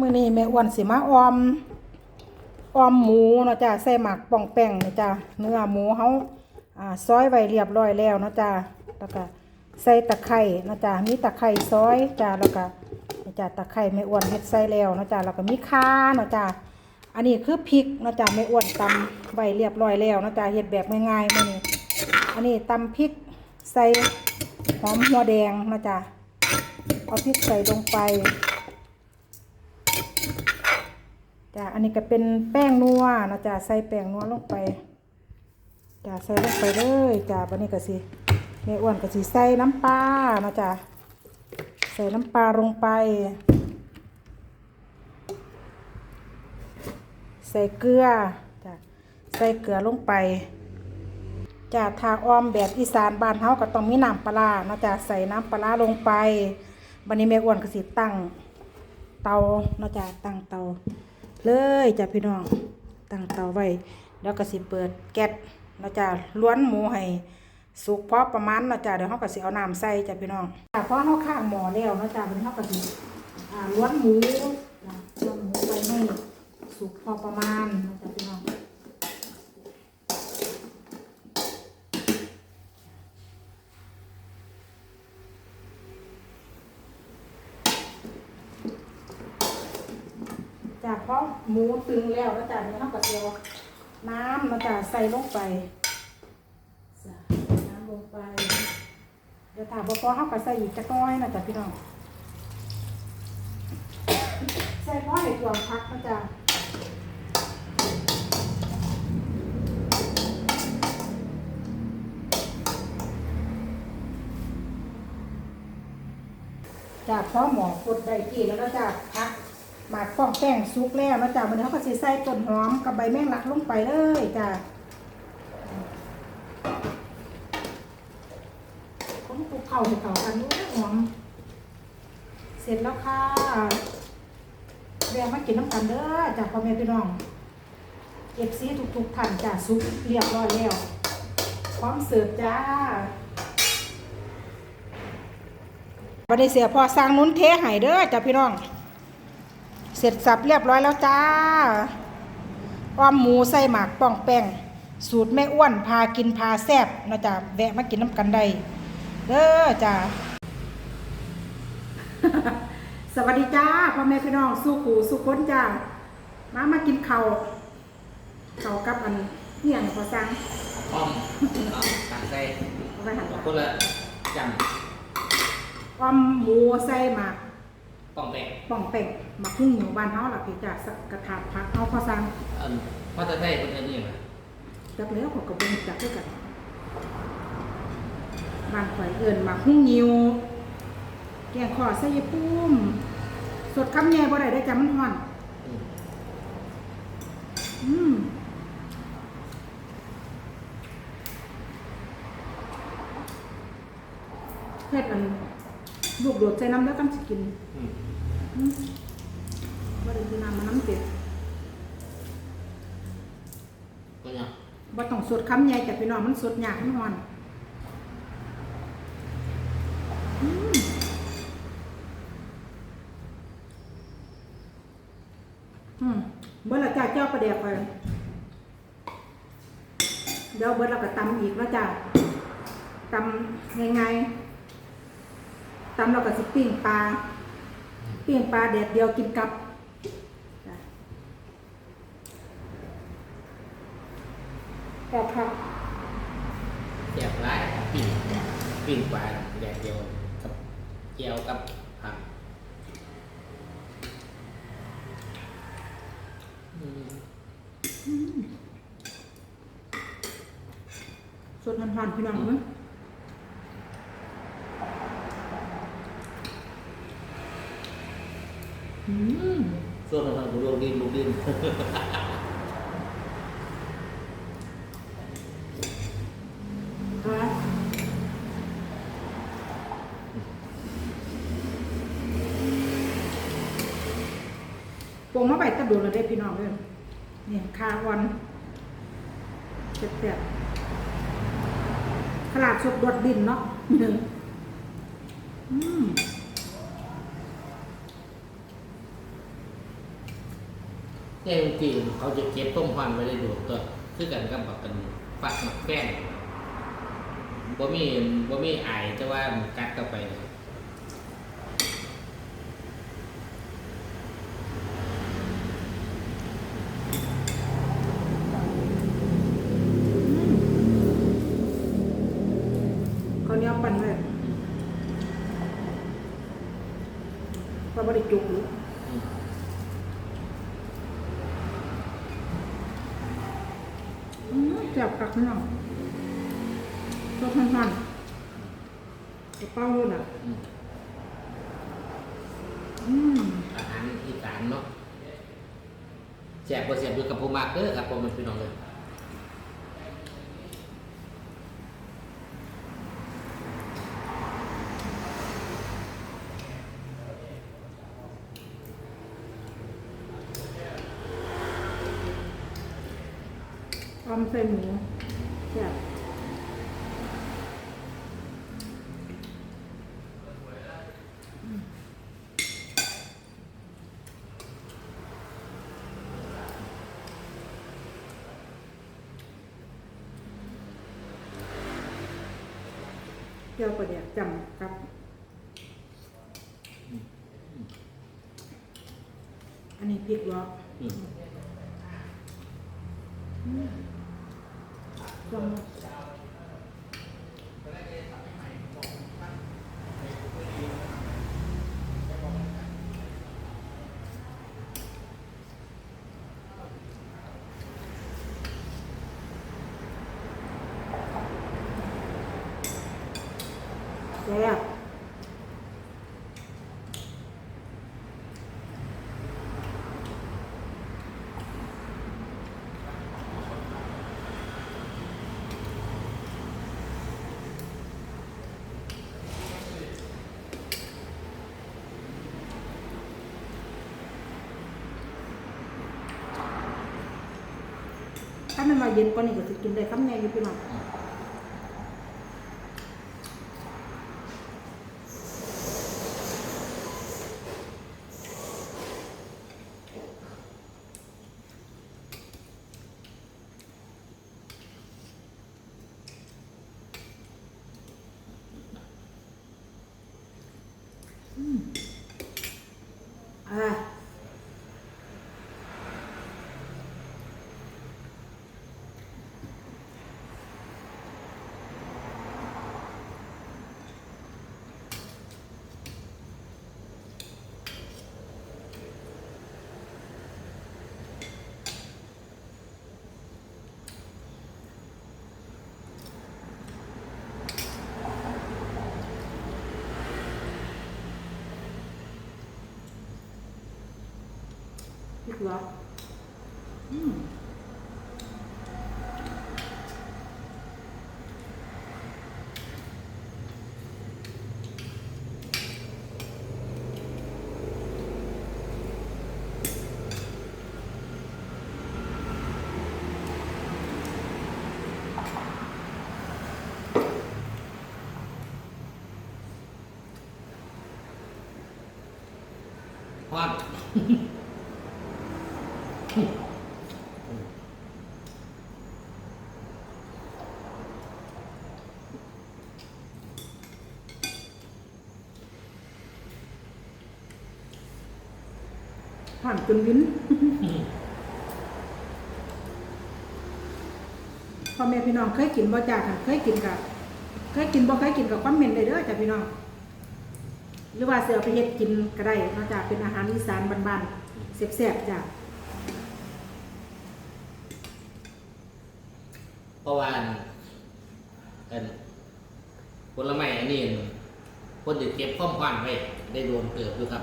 มื้อนี้แม่อ้วนสิมาออมออมหมูเนาะจ้ะใส่หมักป่องแป้งเนาะจ้ะเนื้อหมูเฮาอ่าซอยไว้เรียบร้อยแล้วเนาะจ้ะแล้วก็ใส่ตะไคร้เนาะจ้ะมีตะไคร้ซอยจ้ะแล้วก็นี่จ้ะตะไคร้แม่อ้วนเฮ็ดใส่แล้วเนาะจ้ะแล้วก็มีข่าเนาะจ้ะอันนี้คือพริกเนาะจ้ะแม่อ้วนตำไว้เรียบร้อยแล้วเนาะจ้ะเฮ็ดแบบง่ายๆมื้อนี้อันนี้ตำพริกใส่หอมหัวแดงเนาะจ้ะเอาพริกใส่ลงไป จ้ะอันนี้ก็เป็นแป้งนัวนะจ้ะใส่แป้งนัวลงไปจ้ะใส่ลงไปเลยจ้ะวันนี้ก็สิแม่อ้วนก็สิใส่น้ำปลานะจ้ะใส่น้ำปลาลงไป ใส่เกลือจ้ะใส่เกลือลงไปจ้ะทาอ้อมแบบอีสานบ้านเฮาก็ต้องมีน้ำปลานะจ้ะใส่น้ำปลาลงไปวันนี้แม่อ้วนก็สิตั้งเตานะจ้ะตั้งเตา เลยจ้ะพี่น้องตั้งเตาไว้แล้วก็สิเปิดแก๊สเราจะล้วนหมูให้สุกพอประมาณเราจะเดี๋ยวเขาก็สิเอาน้ำใส่จ้ะพี่น้องจ้ะพอเขาข้างหม้อแล้วเราจะเป็นเขาก็สิล้วนหมูล้วนหมูไปให้สุกพอประมาณเนาะจ้ะพี่น้องจ้ะพอ หมูตึงแล้วนะจ้ะเดี๋ยวเราก็สิเอาน้ำนาะจ้ะใส่ลงไปจ้ะน้ำลงไปเดี๋ยวถามว่าพอเขาก็ใส่อีกจักหน้อยนะจ๊ะพี่น้องใส่พอให้ตัวพักนะจ๊ะจากพ่อหมอกดใบกี่แล้วก็จากพัก หมากป้องแป้งซุกแล้วนะจ๊ะมันนี้เขาก็สิใส่ต้นหอมกับใบแมงลักลงไปเลยจ้ะผมคลุกเข่าให้เข้ากันด้วยหอมเสร็จแล้วค่ะแวะมากินน้ำกันเด้อจากพ่อแม่พี่น้องเอฟซีทุกๆท่านจ้าซุปเรียบร้อยแล้ว พร้อมเสิร์ฟจ้าวันนี้เสียพอสร้างนุ้นเทให้เด้อจ้าพี่น้อง ร็จสับเรียบร้อยแล้วจ้าอ้อมหมูใส่หมากป้องแป้งสูตรแม่อ้วนพากินพาแซบนะจ๊ะแวะมากินน้ำกันได้เด้อจ้าสวัสดีจ้าพ่อแม่พี่น้องสู้ขู่สู้คนจ้ามามากินข้าวข้าวกับอันนี่อย่างพอสั่งป้อมเอาตักใส่เอาไปหันขอบละคุณละจอ้อมหมูใส่หมากำ ป้องแปะป่องเป็งหมักหุ้งหมูบ้านเฮาล่ะพี่จ้าสักกระถาผักเอาพอสั่งเอันว่าจะได้คนเดียวนี่เหรอจักแล้วผมก็บ่รู้จักด้วยกันบ้านข่อยเอิ้นหมักหุ้งยิวแกงขอใส่ยายปุ้มสดคำแย่บ่ได้ได้อจ้ะมันฮ้อน อืมอืมเฮ็ดอัน ลูกโดดใส่น้ำแล้วกันสิกินอืมอืมบ่ได้กินน้ำมันน้ำเป็ดก็ยังบ่ต้องสดคำใหญ่จ้ะพี่น้องมันสดยากมันร้อนอืมอืมเบิดและจ้าเจ้าประเดี๋ยวไปเดี๋ยวเบิดเราก็ตำอีกแล้วจ้าตำง่ายๆ ตำเราก็สิปิ้งปลาปิ้งปลาแดดเดียวกินกับจ้ะแอบค่ะเสียบร้ายปิ่นปิ่นปลาแดดเดียวกับเจียวกับผักอืมสดหันๆพี่น้องเอ้ยอืม ส่วนของทางลูกดินลูกดินปรุงมาไปตะดูแล้วได้พี่น้องเลยเนี่ยคาวันเจ็บๆขลาดสดดดดินเนาะหนึ่งอืม แต่จริงๆเขาจะเก็บต้มควันไว้ได้ดูตัวคือกันกับแบบกันฝักหมักแป้งบ่มีบ่มีไอายแต่ว่ามันกัดเข้าไปเลยข้าเนียปั่นไว้ก็บ่ได้จุกอยู่อืม อืม แซ่บคักพี่น้องชอบพันๆกระเป๋าเลยน่ะ อืมอืมอาหารอีสานเนาะแซ่บบ่แซ่บอยู่กับผู้มักเด้อครับผมมันพี่น้องเลยออ มใส่หมูแซ่บอืมเจียวปลาแดกจำกับ อันนี้พริกเหรออืม จำ เย็นกว่านี้ก็จะกินได้คำแน่อยู่พี่น้องอ่า พริกเหรออืมฮอด ผ่านจนวิ้นพ่อแม่พี่น้องเคยกินบ่จ้าค่ะเคยกินกับเคยกินบ่เคยกินกับคอมเหม็นต์ได้เด้อจ้าพี่น้องหรือว่าเสือไปเฮ็ดกินก็ได้นอกจากเป็นอาหารอีสานบ้านๆแซ่บๆจ้าเพราะว่าอันอันผลไม้อันนี้คนจะเก็บข้อมควันไว้ได้รวมเติบอยู่ครับ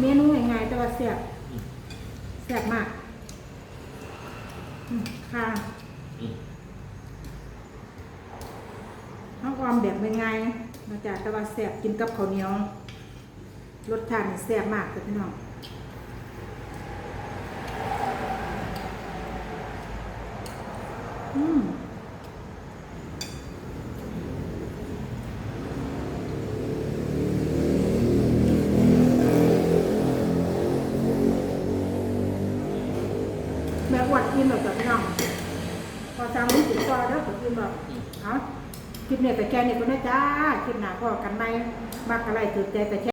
เมนูง่ายๆแต่ว่าแซ่บอืมแซ่บมากอืมค่ะอืม ข้าวออมแบบง่ายๆนอกจากแต่ว่าแซ่บกินกับข้าวเหนียวรสชาตินี่แซ่บมากจ้ะพี่น้องอืม แม่อ้วนอิ่มแล้วจ้ะพี่น้องพอสั่งนี้สิต่อแล้วก็อิ่มแล้ว อืม เอา คลิปเนี่ยแต่แค่นี้ก็นะจ้าคลิปหน้าพอกันไหมมากอะไรถือใจแต่แค่